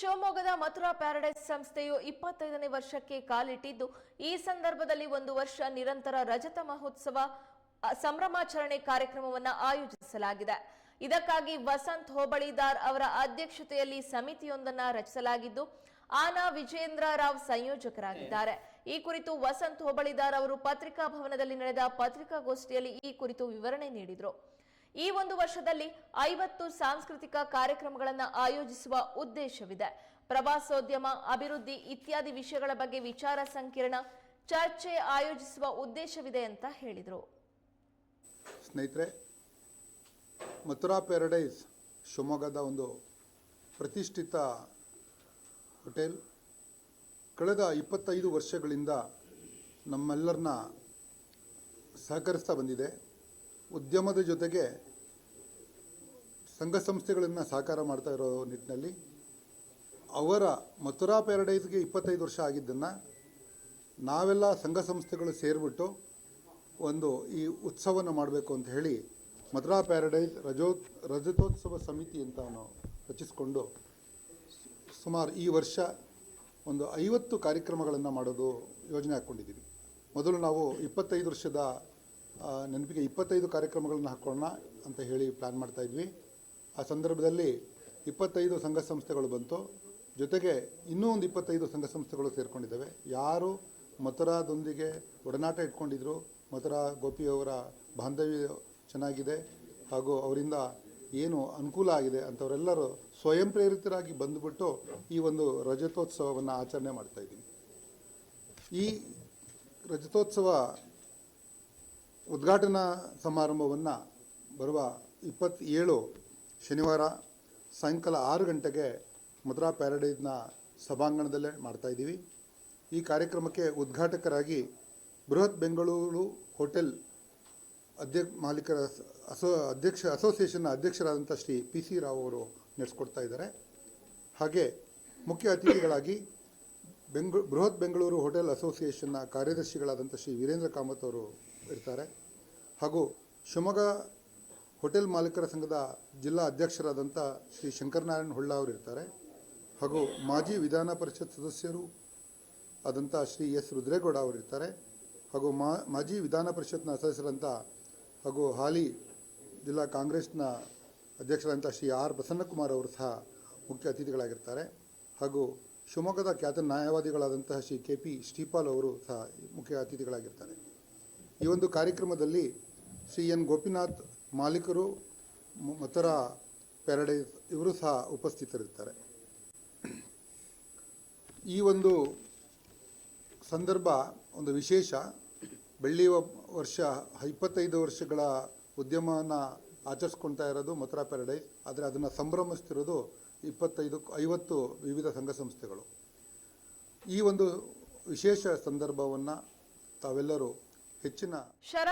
ಶಿವಮೊಗ್ಗದ ಮಥುರಾ ಪ್ಯಾರಡೈಸ್ ಸಂಸ್ಥೆಯು ಇಪ್ಪತ್ತೈದನೇ ವರ್ಷಕ್ಕೆ ಕಾಲಿಟ್ಟಿದ್ದು, ಈ ಸಂದರ್ಭದಲ್ಲಿ ಒಂದು ವರ್ಷ ನಿರಂತರ ರಜತ ಮಹೋತ್ಸವ ಸಂಭ್ರಮಾಚರಣೆ ಕಾರ್ಯಕ್ರಮವನ್ನು ಆಯೋಜಿಸಲಾಗಿದೆ. ಇದಕ್ಕಾಗಿ ವಸಂತ್ ಹೋಬಳಿದಾರ್ ಅವರ ಅಧ್ಯಕ್ಷತೆಯಲ್ಲಿ ಸಮಿತಿಯೊಂದನ್ನು ರಚಿಸಲಾಗಿದ್ದು, ಆನಾ ವಿಜೇಂದ್ರ ರಾವ್ ಸಂಯೋಜಕರಾಗಿದ್ದಾರೆ. ಈ ಕುರಿತು ವಸಂತ್ ಹೋಬಳಿದಾರ್ ಅವರು ಪತ್ರಿಕಾ ಭವನದಲ್ಲಿ ನಡೆದ ಪತ್ರಿಕಾಗೋಷ್ಠಿಯಲ್ಲಿ ಈ ಕುರಿತು ವಿವರಣೆ ನೀಡಿದರು. ಈ ಒಂದು ವರ್ಷದಲ್ಲಿ ಐವತ್ತು ಸಾಂಸ್ಕೃತಿಕ ಕಾರ್ಯಕ್ರಮಗಳನ್ನು ಆಯೋಜಿಸುವ ಉದ್ದೇಶವಿದೆ. ಪ್ರವಾಸೋದ್ಯಮ, ಅಭಿವೃದ್ಧಿ ಇತ್ಯಾದಿ ವಿಷಯಗಳ ಬಗ್ಗೆ ವಿಚಾರ ಸಂಕಿರಣ, ಚರ್ಚೆ ಆಯೋಜಿಸುವ ಉದ್ದೇಶವಿದೆ ಅಂತ ಹೇಳಿದರು. ಸ್ನೇಹಿತರೆ, ಮಥುರಾ ಪ್ಯಾರಡೈಸ್ ಶಿವಮೊಗ್ಗದ ಒಂದು ಪ್ರತಿಷ್ಠಿತ ಹೋಟೆಲ್. ಕಳೆದ ಇಪ್ಪತ್ತೈದು ವರ್ಷಗಳಿಂದ ನಮ್ಮೆಲ್ಲರನ್ನ ಸಹಕರಿಸ್ತಾ ಬಂದಿದೆ. ಉದ್ಯಮದ ಜೊತೆಗೆ ಸಂಘ ಸಂಸ್ಥೆಗಳನ್ನು ಸಹಕಾರ ಮಾಡ್ತಾ ಇರೋ ನಿಟ್ಟಿನಲ್ಲಿ ಅವರ ಮಥುರಾ ಪ್ಯಾರಡೈಸ್ಗೆ ಇಪ್ಪತ್ತೈದು ವರ್ಷ ಆಗಿದ್ದನ್ನು ನಾವೆಲ್ಲ ಸಂಘ ಸಂಸ್ಥೆಗಳು ಸೇರಿಬಿಟ್ಟು ಒಂದು ಈ ಉತ್ಸವವನ್ನು ಮಾಡಬೇಕು ಅಂತ ಹೇಳಿ ಮಥುರಾ ಪ್ಯಾರಡೈಸ್ ರಜೋ ರಜತೋತ್ಸವ ಸಮಿತಿ ಅಂತ ನಾವು ರಚಿಸಿಕೊಂಡು ಸುಮಾರು ಈ ವರ್ಷ ಒಂದು ಐವತ್ತು ಕಾರ್ಯಕ್ರಮಗಳನ್ನು ಮಾಡೋದು ಯೋಜನೆ ಹಾಕ್ಕೊಂಡಿದ್ದೀವಿ. ಮೊದಲು ನಾವು ಇಪ್ಪತ್ತೈದು ವರ್ಷದ ನೆನಪಿಗೆ ಇಪ್ಪತ್ತೈದು ಕಾರ್ಯಕ್ರಮಗಳನ್ನು ಹಾಕೋಣ ಅಂತ ಹೇಳಿ ಪ್ಲ್ಯಾನ್ ಮಾಡ್ತಾ ಇದ್ವಿ. ಆ ಸಂದರ್ಭದಲ್ಲಿ ಇಪ್ಪತ್ತೈದು ಸಂಘ ಸಂಸ್ಥೆಗಳು ಬಂತು. ಜೊತೆಗೆ ಇನ್ನೂ ಒಂದು ಇಪ್ಪತ್ತೈದು ಸಂಘ ಸಂಸ್ಥೆಗಳು ಸೇರಿಕೊಂಡಿದ್ದಾವೆ. ಯಾರು ಮಥುರಾದೊಂದಿಗೆ ಒಡನಾಟ ಇಟ್ಕೊಂಡಿದ್ರು, ಮಥುರಾ ಗೋಪಿಯವರ ಬಾಂಧವ್ಯ ಚೆನ್ನಾಗಿದೆ ಹಾಗೂ ಅವರಿಂದ ಏನು ಅನುಕೂಲ ಆಗಿದೆ ಅಂಥವರೆಲ್ಲರೂ ಸ್ವಯಂ ಪ್ರೇರಿತರಾಗಿ ಬಂದುಬಿಟ್ಟು ಈ ಒಂದು ರಜತೋತ್ಸವವನ್ನು ಆಚರಣೆ ಮಾಡ್ತಾ ಇದ್ದೀವಿ ಈ ರಜತೋತ್ಸವ ಉದ್ಘಾಟನಾ ಸಮಾರಂಭವನ್ನು ಬರುವ ಇಪ್ಪತ್ತೇಳು ಶನಿವಾರ ಸಾಯಂಕಾಲ ಆರು ಗಂಟೆಗೆ ಮದ್ರಾ ಪ್ಯಾರಡೈಸ್ನ ಸಭಾಂಗಣದಲ್ಲೇ ಮಾಡ್ತಾ ಇದ್ದೀವಿ. ಈ ಕಾರ್ಯಕ್ರಮಕ್ಕೆ ಉದ್ಘಾಟಕರಾಗಿ ಬೃಹತ್ ಬೆಂಗಳೂರು ಹೋಟೆಲ್ ಅಧ್ಯಕ್ಷ ಮಾಲೀಕರ ಅಸೋ ಅಧ್ಯಕ್ಷ ಅಸೋಸಿಯೇಷನ್ನ ಅಧ್ಯಕ್ಷರಾದಂಥ ಶ್ರೀ ಪಿ ಸಿ ರಾವ್ ಅವರು ನಡೆಸ್ಕೊಡ್ತಾ ಇದ್ದಾರೆ. ಹಾಗೆ ಮುಖ್ಯ ಅತಿಥಿಗಳಾಗಿ ಬೆಂಗ ಬೃಹತ್ ಬೆಂಗಳೂರು ಹೋಟೆಲ್ ಅಸೋಸಿಯೇಷನ್ನ ಕಾರ್ಯದರ್ಶಿಗಳಾದಂಥ ಶ್ರೀ ವೀರೇಂದ್ರ ಕಾಮತ್ ಅವರು ಇರ್ತಾರೆ. ಹಾಗೂ ಶಿವಮೊಗ್ಗ ಹೋಟೆಲ್ ಮಾಲೀಕರ ಸಂಘದ ಜಿಲ್ಲಾ ಅಧ್ಯಕ್ಷರಾದಂಥ ಶ್ರೀ ಶಂಕರನಾರಾಯಣ ಹೊಳ್ಳ ಅವರು ಇರ್ತಾರೆ. ಹಾಗೂ ಮಾಜಿ ವಿಧಾನ ಪರಿಷತ್ ಸದಸ್ಯರು ಆದಂಥ ಶ್ರೀ ಎಸ್ ರುದ್ರೇಗೌಡ ಅವರು ಇರ್ತಾರೆ. ಹಾಗೂ ಮಾಜಿ ವಿಧಾನ ಪರಿಷತ್ನ ಸದಸ್ಯರಂಥ ಹಾಗೂ ಹಾಲಿ ಜಿಲ್ಲಾ ಕಾಂಗ್ರೆಸ್ನ ಅಧ್ಯಕ್ಷರಾದಂಥ ಶ್ರೀ ಆರ್ ಪ್ರಸನ್ನಕುಮಾರ್ ಅವರು ಸಹ ಮುಖ್ಯ ಅತಿಥಿಗಳಾಗಿರ್ತಾರೆ. ಹಾಗೂ ಶಿವಮೊಗ್ಗದ ಖ್ಯಾತ ನ್ಯಾಯವಾದಿಗಳಾದಂತಹ ಶ್ರೀ ಕೆ ಪಿ ಶ್ರೀಪಾಲ್ ಅವರು ಸಹ ಮುಖ್ಯ ಅತಿಥಿಗಳಾಗಿರ್ತಾರೆ. ಈ ಒಂದು ಕಾರ್ಯಕ್ರಮದಲ್ಲಿ ಶ್ರೀ ಎನ್ ಗೋಪಿನಾಥ್ ಮಾಲೀಕರು ಮಥುರಾ ಪ್ಯಾರಡೈಸ್ ಇವರು ಸಹ ಉಪಸ್ಥಿತರಿರ್ತಾರೆ. ಈ ಒಂದು ಸಂದರ್ಭ, ಒಂದು ವಿಶೇಷ ಬೆಳ್ಳಿ ವರ್ಷ, ಇಪ್ಪತ್ತೈದು ವರ್ಷಗಳ ಉದ್ಯಮವನ್ನು ಆಚರಿಸ್ಕೊಳ್ತಾ ಇರೋದು ಮಥುರಾ ಪ್ಯಾರಡೈಸ್ ಆದರೆ ಅದನ್ನು ಸಂಭ್ರಮಿಸ್ತಿರೋದು ಇಪ್ಪತ್ತೈದು, ಐವತ್ತು ವಿವಿಧ ಸಂಘ ಸಂಸ್ಥೆಗಳು. ಈ ಒಂದು ವಿಶೇಷ ಸಂದರ್ಭವನ್ನು ತಾವೆಲ್ಲರೂ ಹೆಚ್ಚಿನ ಶರಾವತಿ